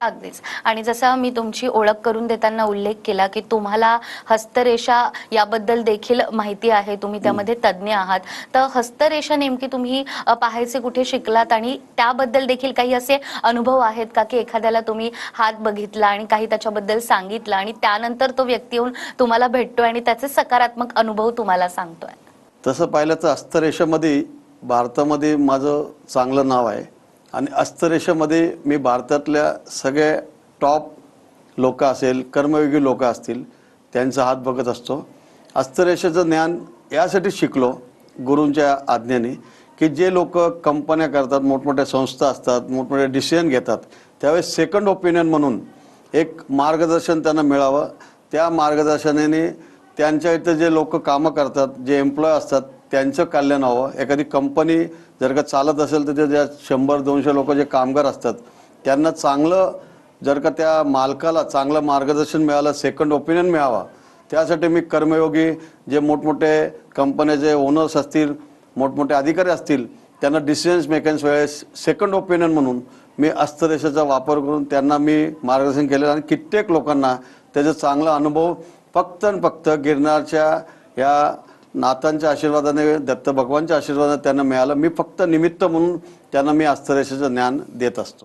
अगदीच. आणि जसा मी तुमची ओळख करून देताना उल्लेख केला की तुम्हाला हस्तरेषा याबद्दल देखील माहिती आहे. तुम्ही त्यामध्ये तज्ज्ञ आहात. तर हस्तरेषा नेमकी तुम्ही पाहायचे कुठे शिकलात? आणि त्याबद्दल देखील काही असे अनुभव आहेत का की एखाद्याला तुम्ही हात बघितला आणि काही त्याच्याबद्दल सांगितलं आणि त्यानंतर तो व्यक्ती येऊन तुम्हाला भेटतोय आणि त्याचे सकारात्मक अनुभव तुम्हाला सांगतोय? तसं पाहिलं तर हस्तरेषेमध्ये भारतामध्ये माझं चांगलं नाव आहे. आणि अस्तरेषेमध्ये मी भारतातल्या सगळ्या टॉप लोक असेल कर्मयोगी लोक असतील त्यांचा हात बघत असतो. अस्तरेषेचं ज्ञान यासाठी शिकलो गुरूंच्या आज्ञेने की जे लोक कंपन्या करतात मोठमोठ्या संस्था असतात मोठमोठे डिसिजन घेतात त्यावेळेस सेकंड ओपिनियन म्हणून एक मार्गदर्शन त्यांना मिळावं. त्या मार्गदर्शनाने त्यांच्या इथं जे लोक कामं करतात जे एम्प्लॉय असतात त्यांचं कल्याण व्हावं एखादी कंपनी जर का चालत असेल तर ते ज्या शंभर दोनशे लोक जे कामगार असतात त्यांना चांगलं जर का त्या मालकाला चांगलं मार्गदर्शन मिळालं सेकंड ओपिनियन मिळावा. त्यासाठी मी कर्मयोगी जे मोठमोठे कंपन्याचे ओनर्स असतील मोठमोठे अधिकारी असतील त्यांना डिसिजन्स मेकन्स वेळेस सेकंड ओपिनियन म्हणून मी अस्तरेषाचा वापर करून त्यांना मी मार्गदर्शन केलेलं आणि कित्येक लोकांना त्याचा चांगला अनुभव फक्त आणि फक्त गिरनारच्या या नातांच्या आशीर्वादाने दत्त भगवानच्या आशीर्वादाने त्यांना मिळालं. मी फक्त निमित्त म्हणून त्यांना मी हस्तरेषेचं ज्ञान देत असतो.